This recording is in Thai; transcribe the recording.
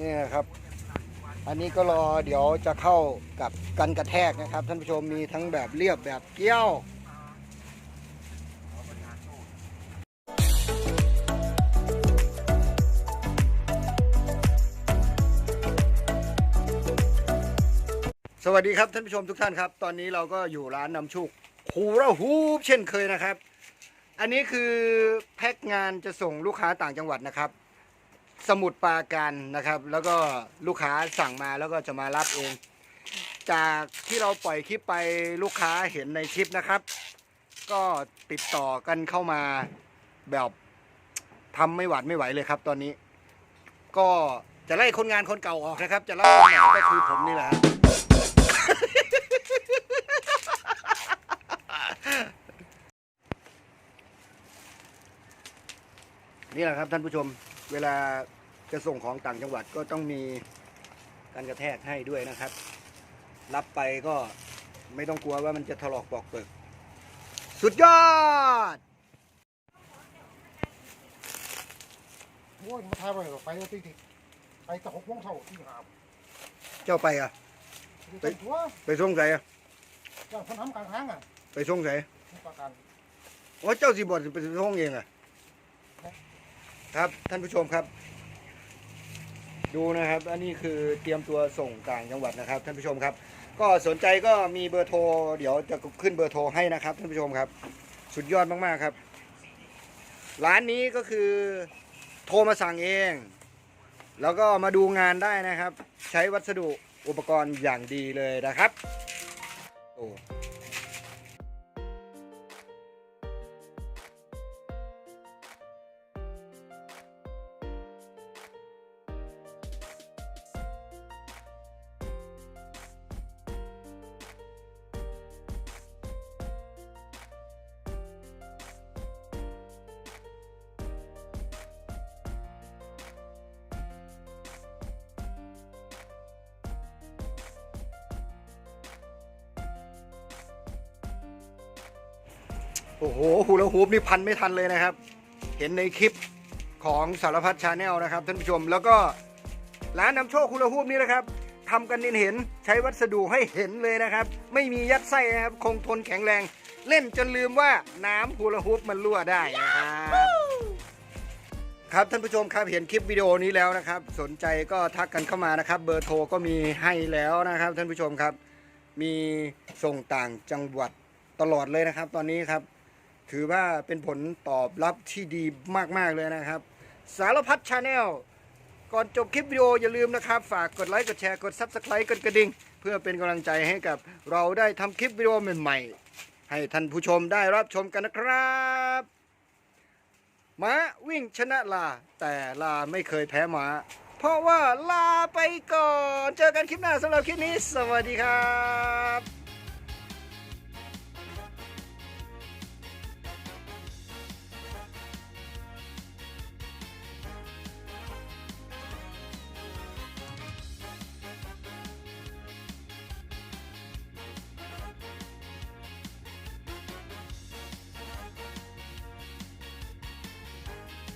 นี่นะครับ อันนี้ก็รอเดี๋ยวจะเข้ากับกันกระแทกนะครับ ท่านผู้ชมมีทั้งแบบเรียบแบบเกี้ยวสวัสดีครับท่านผู้ชมทุกท่านครับ ตอนนี้เราก็อยู่ร้านนำชุกคูระฮูปเช่นเคยนะครับ อันนี้คือแพ็คงานจะส่งลูกค้าต่างจังหวัดนะครับ สมุดปาการนะครับ แล้วก็ลูกค้าสั่งมาแล้วก็จะมารับเอง จากที่เราปล่อยคลิปไปลูกค้าเห็นในคลิปนะครับ ก็ติดต่อกันเข้ามาแบบทำไม่หวาดไม่ไหวเลยครับ ตอนนี้ ก็จะไล่คนงานคนเก่าออกนะครับ จะรับคนใหม่ก็คือผมนี่แหละนี่แหละครับท่านผู้ชม เวลาจะส่งของต่างจังหวัดก็ต้องมีการกระแทกให้ด้วยนะครับ รับไปก็ไม่ต้องกลัวว่ามันจะถลอกปอกเปิกสุดยอดโอ้ยมาทายไปหรอไปเอาติ๊กติ๊กไปแต่หกโมงเช้าที่หาบเจ้าไปอะ ไปทัวร์ไปส่งใส่อะย่างคนทำกลางทางอะไปส่งใส่มีประกันโอ้เจ้าสิบอดไปส่งเองอะ ครับท่านผู้ชมครับ ดูนะครับ อันนี้คือเตรียมตัวส่งต่างจังหวัดนะครับ ท่านผู้ชมครับ ก็สนใจก็มีเบอร์โทร เดี๋ยวจะขึ้นเบอร์โทรให้นะครับ ท่านผู้ชมครับ สุดยอดมากๆครับ ร้านนี้ก็คือโทรมาสั่งเอง แล้วก็มาดูงานได้นะครับ ใช้วัสดุอุปกรณ์อย่างดีเลยนะครับโอ้ โอ้โหฮูลาฮูปนี่พันไม่ทันเลยนะครับ เห็นในคลิปของสารพัดชาแนลนะครับท่านผู้ชม แล้วก็ร้านนำโชคฮูลาฮูปนี่นะครับทำกันเห็นเห็นใช้วัสดุให้เห็นเลยนะครับ ไม่มียัดไส้นะครับ คงทนแข็งแรง เล่นจนลืมว่าน้ำฮูลาฮูปมันรั่วได้นะครับครับท่านผู้ชมครับเห็นคลิปวิดีโอนี้แล้วนะครับ สนใจก็ทักกันเข้ามานะครับ เบอร์โทรก็มีให้แล้วนะครับ ท่านผู้ชมครับ มีส่งต่างจังหวัดตลอดเลยนะครับ ตอนนี้ครับ ถือว่าเป็นผลตอบรับที่ดีมากๆเลยนะครับ สารพัดชาแนลก่อนจบคลิปวิดีโออย่าลืมนะครับ ฝากกดไลค์กดแชร์กด Subscribe กดกระดิ่ง เพื่อเป็นกำลังใจให้กับเราได้ทำคลิปวิดีโอใหม่ๆ ให้ท่านผู้ชมได้รับชมกันนะครับม้าวิ่งชนะลา แต่ลาไม่เคยแพ้ม้า เพราะว่าลาไปก่อน เจอกันคลิปหน้าสำหรับคลิปนี้ สวัสดีครับ